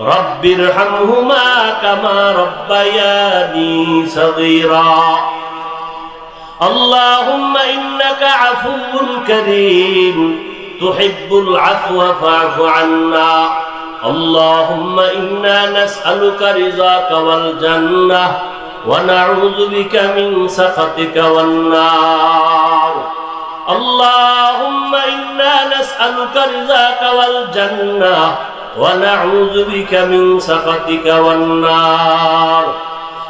رب ارحمهما كما ربياني صغيرا اللهم إنك عفو كريم تحب العفو فاعف عنا اللهم إنا نسألك رضاك والجنة ونعوذ بك من سخطك والنار اللهم إنا نسألك رضاك والجنة ونعوذ بك من سخطك والنار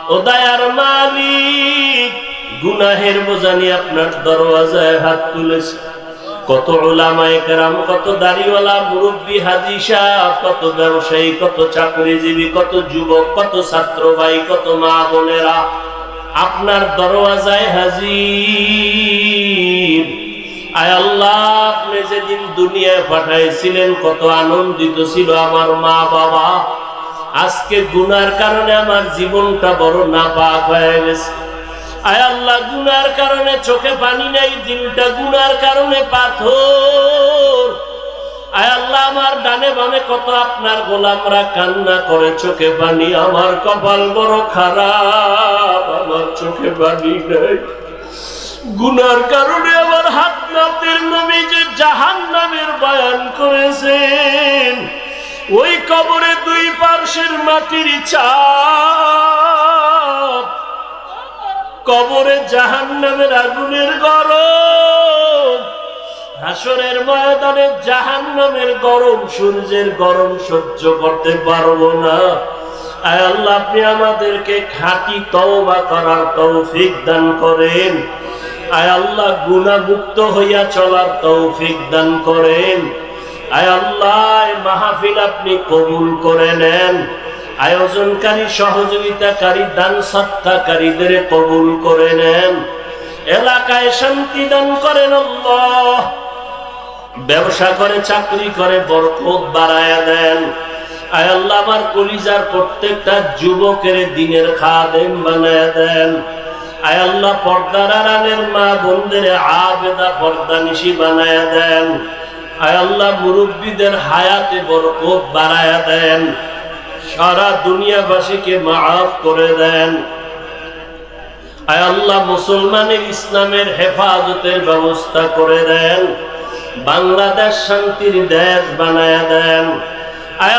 ও দয়ার মালিক গুনাহের বোঝানি আপনার দরওয়াজায় হাত তুলেছে কত ওলামায়ে কেরাম কত দাড়িওয়ালা মুরব্বী হাজি সাহেব কত ব্যবসায়ী কত চাকরিজীবী কত যুবক কত ছাত্র ভাই কত মা বোনেরা আপনার দরওয়াজায় হাজির আয় আল্লাহ, আপনি যেদিন দুনিয়ায় পাঠাইছিলেন, কত আনন্দিত ছিল আমার মা বাবা আজকে গুনার কারণে আমার জীবনটা বড় নাপাক হয়ে গেছে। আয় আল্লাহ, গুনার কারণে চোখে পানি নাই দিলটা গুনার কারণে পাথর। আয় আল্লাহ, আমার ডানে বামে কত আপনার গোলামরা কান্না করে, চোখে পানি আমার কপাল বড় খারাপ, আমার চোখে পানি নাই। গুনার কারণে আমার হাত নাতের নবী যে জাহান নামের বয়ান করেছেন, ওই কবরে দুই পার্শ্বের মাটির চাপ কবরে জাহান নামের আগুনের গরম, হাসরের ময়দানে জাহান নামের গরম, সূর্যের গরম সহ্য করতে পারব না। আল্লাহ, আপনি আমাদেরকে খাঁটি তওবা করার তৌফিক দান করেন। আয় আল্লাহ, গুণামুক্ত হইয়া চলার তৌফিক দান করেন। আয় আল্লাহ মাহফিল আপনি কবুল করে নেন। আয়োজনকারী সহযোগিতাকারী, দান সত্তাকারীদের কবুল করে নেন। এলাকায় শান্তি দান করেন আল্লাহ। ব্যবসা করে, চাকরি করে, বরকত বাড়ায়া দেন। আয় আল্লাহ, আমার কলিজার প্রত্যেকটা যুবকের দিনের খাদেম বানায় দেন। আয় আল্লাহ পর্দার আড়ালের মা বোনদের আবেদা পর্দা নিশি দেন। আয় আল্লাহ মুরব্বীদের হায়াতে বরকত দেন। সারা দুনিয়াবাসীকে মাফ করে দেন। আয় আল্লাহ মুসলমানের ইসলামের হেফাজতের ব্যবস্থা করে দেন। বাংলাদেশ শান্তির দেশ বানায়া দেন। আয়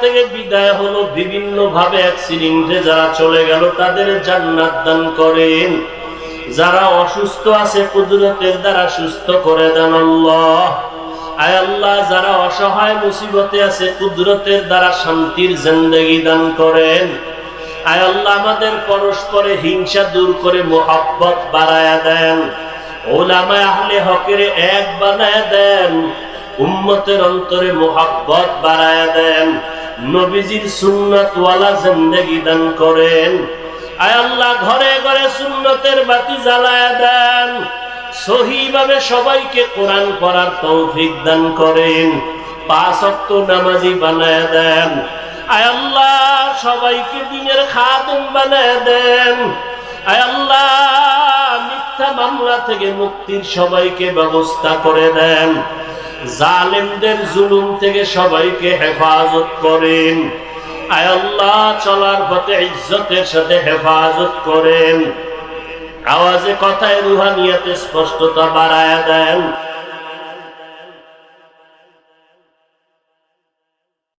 থেকে বিদায় হলো বিভিন্ন ভাবে অ্যাক্সিডেন্টে যারা চলে গেল, তাদের জান্নাত দান করেন। যারা অসুস্থ আছে, কুদরতের দ্বারা সুস্থ করে দেন আল্লাহ। আয় আল্লাহ, যারা অসহায় মুসিবতে আছে, কুদরতের দ্বারা শান্তির জিন্দেগি দান করেন। আয় আল্লাহ, আমাদের পরস্পরে হিংসা দূর করে মোহাব্বত বাড়ায়া দেন। ওলামায় আহলে হকের এক বানায় দেন। উম্মতের অন্তরে মোহাব্বত বাড়ায়া দেন। নবীজির সুন্নত ওয়ালা জিন্দেগি দান করেন। আয় আল্লাহ, ঘরে ঘরে সুন্নতের বাতি জ্বালায়া দেন। সহিভাবে সবাইকে কোরআন পড়ার তৌফিক দান করেন। পাঁচ অক্ত নামাজি বানায় দেন। আয় আল্লাহ, সবাইকে দিনের খাদম বানায় দেন। আয় আল্লাহ, মিথ্যা মামলা থেকে মুক্তির সবাইকে ব্যবস্থা করে দেন। জালেমদের জুলুম থেকে সবাইকে হেফাজত করেন। আল্লাহ, চলার পথে ইজ্জতের সাথে হেফাজত করেন। আওয়াজে কথায় রুহানিয়াতে স্পষ্টতা বাড়ায় দেন।